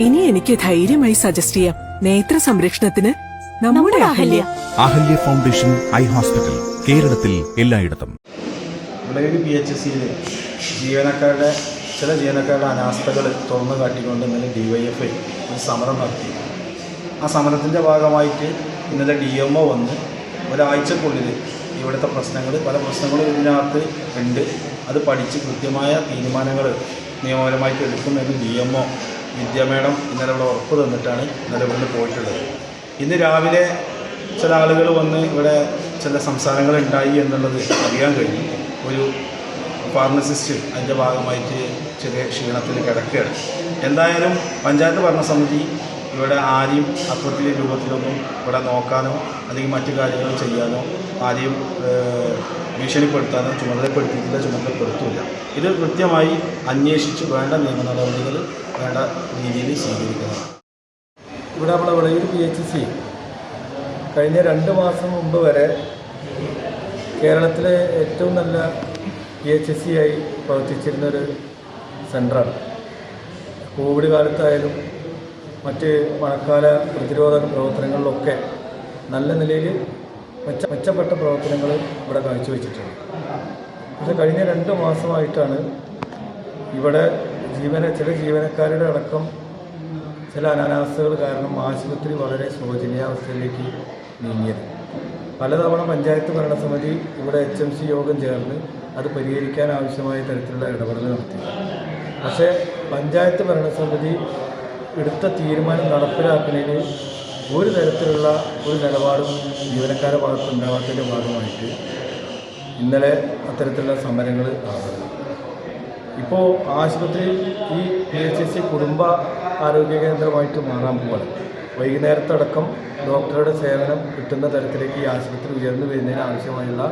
ഇനി എനിക്ക് ധൈര്യമായി സജസ്റ്റ് ചെയ്യാം. നേത്ര സംരക്ഷണത്തിന് നമ്മുടെ Ahalya. Ahalya foundation eye hospital കേരളത്തിൽ എല്ലായിടത്തും. പി എച്ച് ജീവനക്കാരുടെ ചില ജീവനക്കാരുടെ അനാസ്ഥകൾ തുറന്നു കാട്ടിക്കൊണ്ട് ഇന്നലെ ഡി വൈ എഫ് ഐ ഒരു സമരം നടത്തി. ആ സമരത്തിന്റെ ഭാഗമായിട്ട് ഇന്നലെ ഡി എം ഒ വന്ന് ഒരാഴ്ചക്കുള്ളിൽ ഇവിടുത്തെ പ്രശ്നങ്ങൾ പല പ്രശ്നങ്ങളും ഇതിനകത്ത് ഉണ്ട്. അത് പഠിച്ച് കൃത്യമായ തീരുമാനങ്ങൾ നിയമപരമായിട്ട് എടുക്കുമെന്ന് D M O Vidya madam ഇന്നലെ ഇവിടെ ഉറപ്പ് തന്നിട്ടാണ് ഇന്നലെ ഇവിടുന്ന് പോയിട്ടുള്ളത്. ഇന്ന് രാവിലെ ചില ആളുകൾ വന്ന് ഇവിടെ ചില സംസാരങ്ങൾ ഉണ്ടായി എന്നുള്ളത് അറിയാൻ കഴിഞ്ഞു. ഒരു ഫാർമസിസ്റ്റ് അതിന്റെ ഭാഗമായിട്ട് ചെറിയ ക്ഷീണത്തിൽ കിടക്കുകയാണ്. എന്തായാലും പഞ്ചായത്ത് ഭരണസമിതി ഇവിടെ ആരെയും അത്തരത്തിലെ രൂപത്തിലൊന്നും ഇവിടെ നോക്കാനോ അല്ലെങ്കിൽ മറ്റു കാര്യങ്ങൾ ചെയ്യാനോ ആരെയും ഭീഷണിപ്പെടുത്താനോ ചുമതലപ്പെടുത്തിയിട്ടില്ല ചുമതലപ്പെടുത്തില്ല. ഇത് കൃത്യമായി അന്വേഷിച്ച് വേണ്ട നിയമ നടപടികൾ വേണ്ട രീതിയിൽ സ്വീകരിക്കണം. ഇവിടെ നമ്മുടെ വിളയൂർ പി എച്ച് സി കഴിഞ്ഞ രണ്ട് മാസം മുമ്പ് വരെ കേരളത്തിലെ ഏറ്റവും നല്ല പി എച്ച് സി ആയി പ്രവർത്തിച്ചിരുന്നൊരു സെന്ററാണ് കോവിഡ് കാലത്തായാലും മറ്റ് മഴക്കാല പ്രതിരോധ പ്രവർത്തനങ്ങളിലൊക്കെ നല്ല നിലയിൽ മെച്ച മെച്ചപ്പെട്ട പ്രവർത്തനങ്ങൾ ഇവിടെ കാഴ്ചവെച്ചിട്ടുണ്ട്. പക്ഷേ കഴിഞ്ഞ രണ്ട് മാസമായിട്ടാണ് ഇവിടെ ജീവന ചില ജീവനക്കാരുടെ അടക്കം ചില അനാനാസ്ഥകൾ കാരണം ആശുപത്രി വളരെ ശോചനീയാവസ്ഥയിലേക്ക് നീങ്ങിയത്. പലതവണ പഞ്ചായത്ത് ഭരണസമിതി ഇവിടെ എച്ച് എം സി യോഗം ചേർന്ന് അത് പരിഹരിക്കാൻ ആവശ്യമായ തരത്തിലുള്ള ഇടപെടൽ നടത്തി. പക്ഷേ പഞ്ചായത്ത് ഭരണസമിതി എടുത്ത തീരുമാനം നടപ്പിലാക്കുന്നതിന് ഒരു തരത്തിലുള്ള ഒരു നിലപാടും ജീവനക്കാരുടെ ഭാഗത്ത് ഉണ്ടാവാത്തതിന്റെ ഭാഗമായിട്ട് ഇന്നലെ അത്തരത്തിലുള്ള സമരങ്ങൾ നടന്നത് ഇപ്പോൾ ആശുപത്രി ഈ പി എച്ച് എസ് സി കുടുംബ ആരോഗ്യ കേന്ദ്രമായിട്ട് മാറാൻ പോവാണ്. വൈകുന്നേരത്തടക്കം ഡോക്ടറുടെ സേവനം കിട്ടുന്ന തരത്തിലേക്ക് ഈ ആശുപത്രി ഉയർന്നു വരുന്നതിന് ആവശ്യമായുള്ള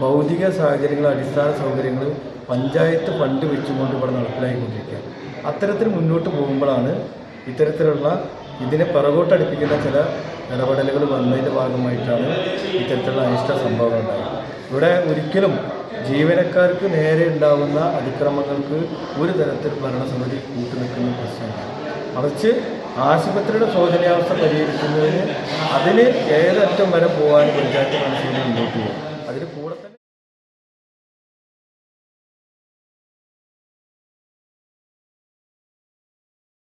ഭൗതിക സാഹചര്യങ്ങൾ അടിസ്ഥാന സൗകര്യങ്ങൾ പഞ്ചായത്ത് ഫണ്ട് വെച്ചുകൊണ്ട് ഇവിടെ നടപ്പിലായിക്കൊണ്ടിരിക്കുക അത്തരത്തിൽ മുന്നോട്ട് പോകുമ്പോഴാണ് ഇത്തരത്തിലുള്ള ഇതിനെ പിറകോട്ടടിപ്പിക്കുന്ന ചില ഇടപെടലുകൾ വന്നതിന്റെ ഭാഗമായിട്ടാണ് ഇത്തരത്തിലുള്ള അനിഷ്ട സംഭവം ഉണ്ടായത്. ഇവിടെ ഒരിക്കലും ജീവനക്കാർക്ക് നേരെ ഉണ്ടാകുന്ന അതിക്രമങ്ങൾക്ക് ഒരു തരത്തിൽ ഭരണസമിതി കൂട്ടുനിൽക്കുന്ന പ്രശ്നമാണ് മറിച്ച് ആശുപത്രിയുടെ ശോചനീയാവസ്ഥ പരിഹരിക്കുന്നതിന് അതിന് ഏതറ്റം വരെ പോകാൻ പഞ്ചായത്ത് ഭരണസമിതി മുന്നോട്ട് പോകും. അതിന് കൂടെ